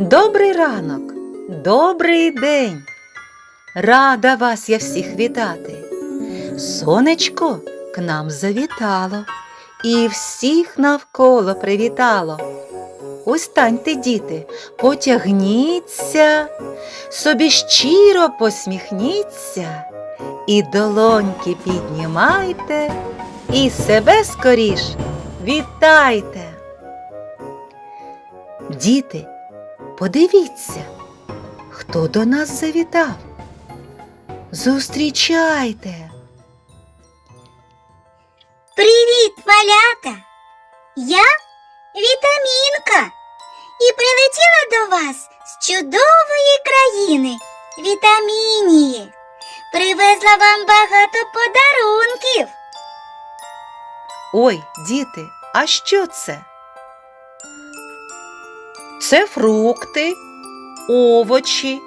Добрий ранок, добрий день. Рада вас я всіх вітати. Сонечко к нам завітало і всіх навколо привітало. Устаньте, діти, потягніться, собі щиро посміхніться, і долоньки піднімайте, і себе скоріш вітайте. Діти, подивіться, хто до нас завітав. Зустрічайте. Привіт, малята! Я Вітамінка і прилетіла до вас з чудової країни Вітамінії. Привезла вам багато подарунків. Ой, діти, а що це? Це фрукти, овочі,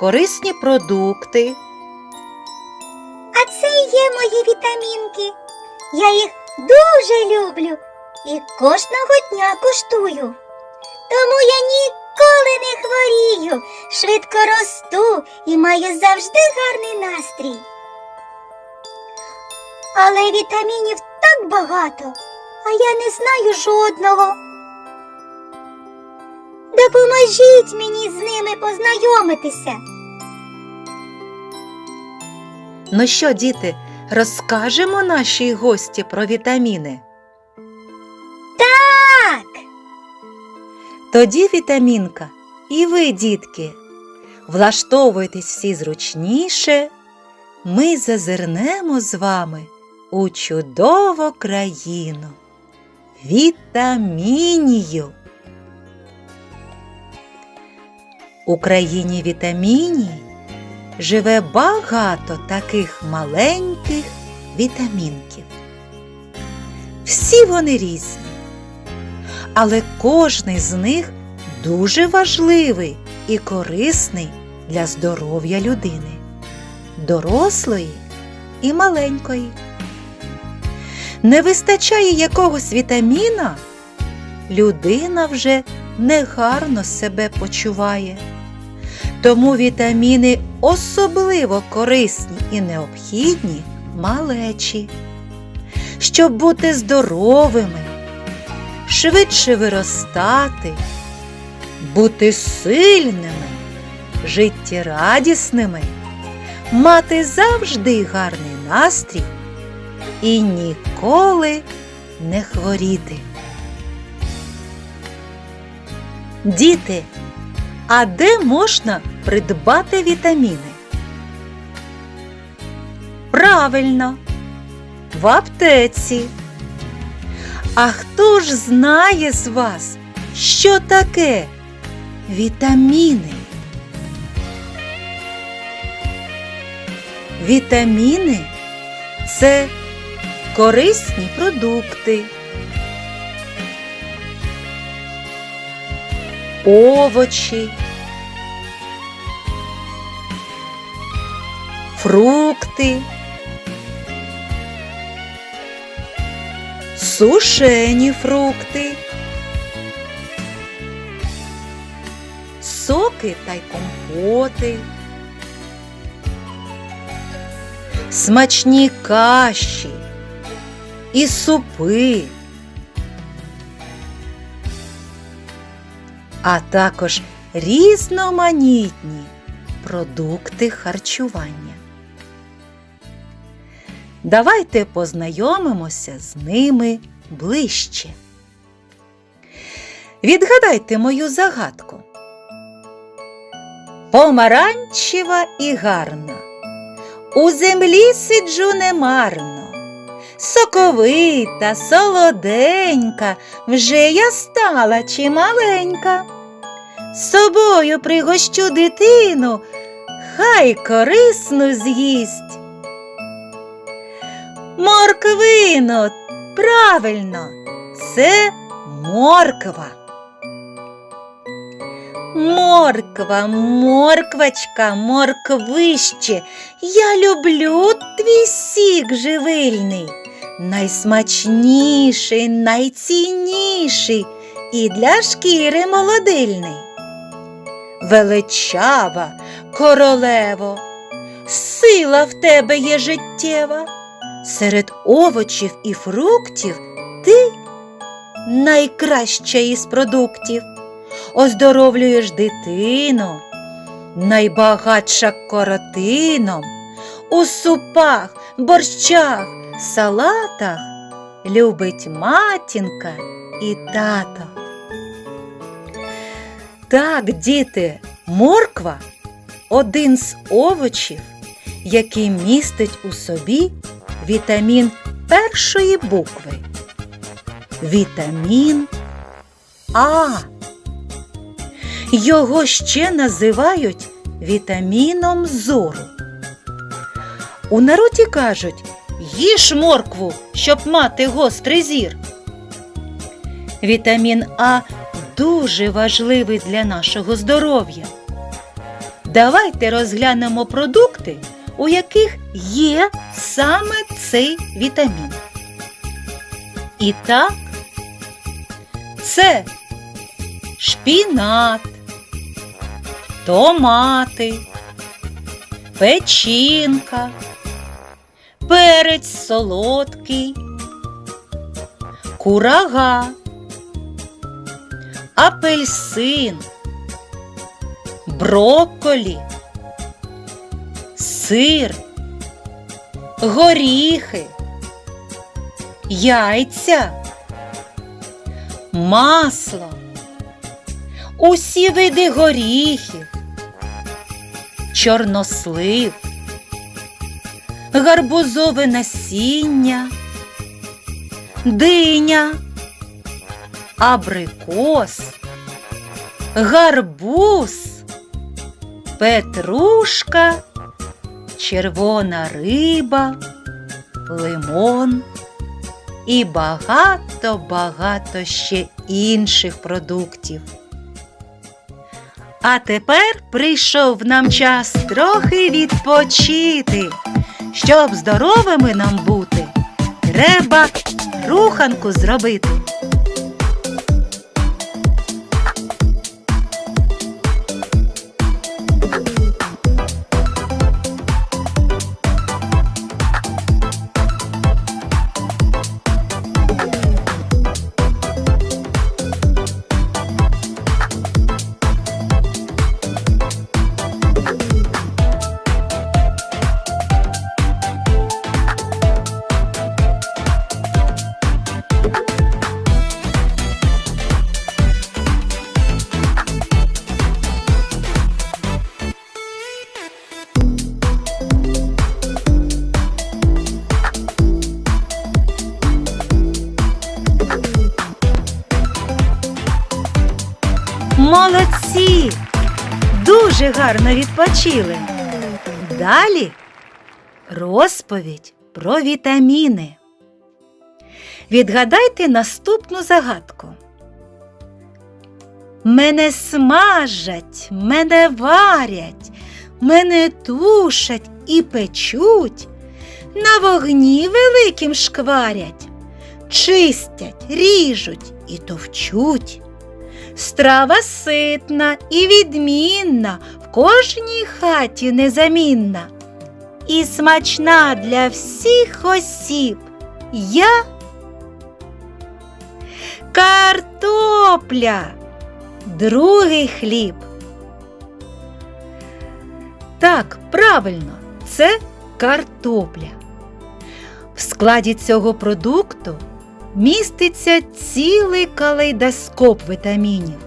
корисні продукти. А це є мої вітамінки. Я їх дуже люблю і кожного дня куштую. Тому я ніколи не хворію, швидко росту і маю завжди гарний настрій. Але вітамінів так багато, а я не знаю жодного. Допоможіть мені з ними познайомитися. Ну що, діти, розкажемо нашій гості про вітаміни. Так. Тоді вітамінка, і ви, дітки, влаштовуйтесь всі зручніше. Ми зазирнемо з вами у чудову країну. Вітамінію. У країні вітамінії живе багато таких маленьких вітамінків. Всі вони різні, але кожний з них дуже важливий і корисний для здоров'я людини, дорослої і маленької. Не вистачає якогось вітаміна, людина вже негарно себе почуває. Тому вітаміни особливо корисні і необхідні малечі, щоб бути здоровими, швидше виростати, бути сильними, життєрадісними, мати завжди гарний настрій і ніколи не хворіти. Діти, а де можна придбати вітаміни? Правильно, в аптеці. А хто ж знає з вас, що таке вітаміни? Вітаміни це корисні продукти. Овочі, фрукти, сушені фрукти, соки та й компоти, смачні каші і супи. А також різноманітні продукти харчування. Давайте познайомимося з ними ближче. Відгадайте мою загадку. Помаранчева і гарна, у землі сиджу немарно. Соковита, солоденька, вже я стала чималенька. З собою пригощу дитину, хай корисну з'їсть. Морквино, правильно, це морква. Морква, морквочка, морквище, я люблю твій сік живильний, найсмачніший, найцінніший і для шкіри молодильний. Величава, королево, сила в тебе є життєва. Серед овочів і фруктів ти найкраща із продуктів. Оздоровлюєш дитину, найбагатша коротином, у супах, борщах, салатах любить матінка і тато. Так, діти, морква один з овочів, який містить у собі вітамін першої букви. Вітамін А. Його ще називають вітаміном зору. У народі кажуть, їж моркву, щоб мати гострий зір. Вітамін А дуже важливий для нашого здоров'я. Давайте розглянемо продукти, у яких є саме цей вітамін. І так, це шпінат, томати, печінка, перець солодкий, курага, апельсин, брокколі, сир, горіхи, яйця, масло, усі види горіхів, чорнослив, гарбузове насіння, диня, абрикос, гарбуз, петрушка, червона риба, лимон і багато-багато ще інших продуктів. А тепер прийшов нам час трохи відпочити. Щоб здоровими нам бути, треба руханку зробити. Дуже гарно відпочили. Далі розповідь про вітаміни. Відгадайте наступну загадку. Мене смажать, мене варять, мене тушать і печуть, на вогні великим шкварять, чистять, ріжуть і товчуть. Страва ситна і відмінна, в кожній хаті незамінна. І смачна для всіх осіб. Я картопля, другий хліб. Так, правильно, це картопля. В складі цього продукту міститься цілий калейдоскоп вітамінів,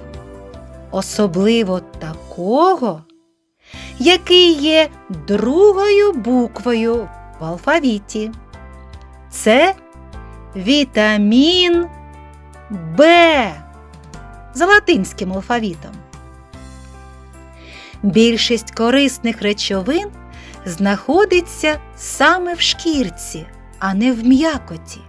особливо такого, який є другою буквою в алфавіті. Це вітамін Б за латинським алфавітом. Більшість корисних речовин знаходиться саме в шкірці, а не в м'якоті.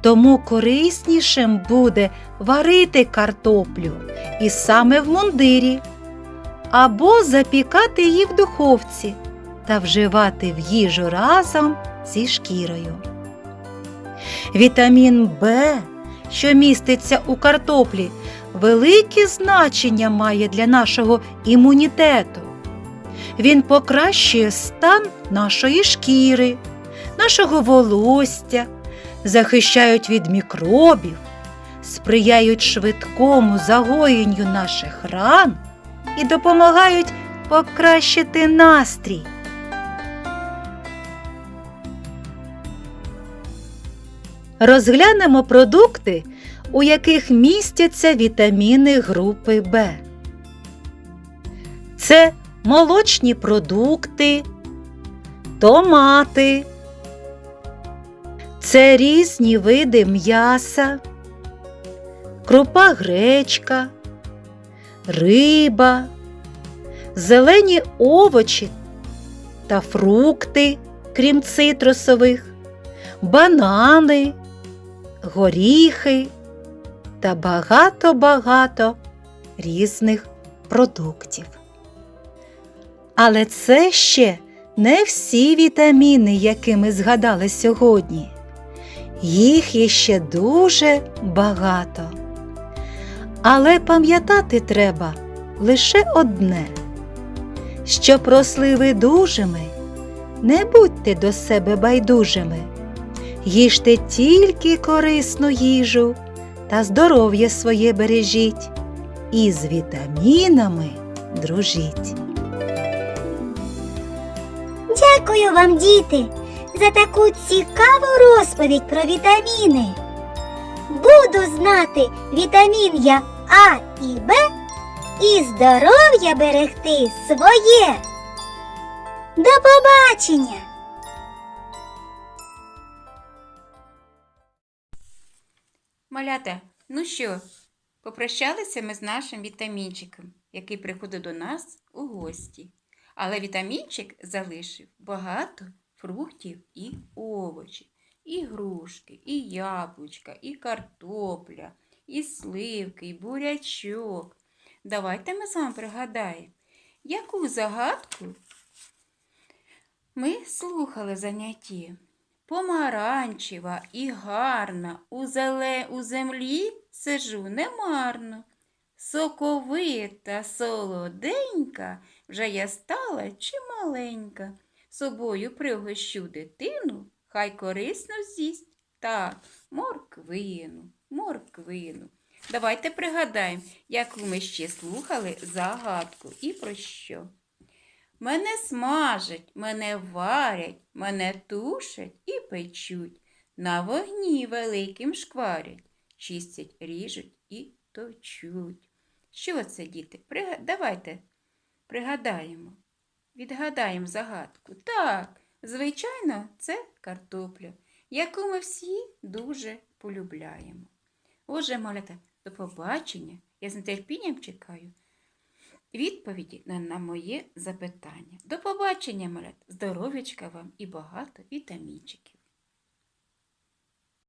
Тому кориснішим буде варити картоплю і саме в мундирі, або запікати її в духовці та вживати в їжу разом зі шкірою. Вітамін Б, що міститься у картоплі, велике значення має для нашого імунітету. Він покращує стан нашої шкіри, нашого волосся, захищають від мікробів, сприяють швидкому загоєнню наших ран і допомагають покращити настрій. Розглянемо продукти, у яких містяться вітаміни групи В. Це молочні продукти, томати, це різні види м'яса, крупа гречка, риба, зелені овочі та фрукти, крім цитрусових, банани, горіхи та багато-багато різних продуктів. Але це ще не всі вітаміни, які ми згадали сьогодні. Їх є ще дуже багато. Але пам'ятати треба лише одне. Щоб росли ви дужими, не будьте до себе байдужими. Їжте тільки корисну їжу та здоров'я своє бережіть, і з вітамінами дружіть. Дякую вам, діти, за таку цікаву розповідь про вітаміни. Буду знати вітамін я А і Б і здоров'я берегти своє. До побачення! Малята, ну що, попрощалися ми з нашим вітамінчиком, який приходить до нас у гості. Але вітамінчик залишив багато фруктів і овочів, і грушки, і яблучка, і картопля, і сливки, і бурячок. Давайте ми з вами пригадаємо, яку загадку ми слухали заняття. Помаранчева і гарна, у, зеле, у землі сижу немарно. Соковита, солоденька, вже я стала чималенька. Собою пригощу дитину, хай корисно з'їсть. Так, морквину, морквину. Давайте пригадаємо, яку ми ще слухали загадку і про що. Мене смажать, мене варять, мене тушать і печуть, на вогні великим шкварять, чистять, ріжуть і точуть. Що це, діти? Давайте пригадаємо, відгадаємо загадку. Так, звичайно, це картопля, яку ми всі дуже полюбляємо. Отже, малята, до побачення. Я з нетерпінням чекаю відповіді на, на моє запитання. До побачення, малята! Здоров'ячка вам і багато вітамінчиків!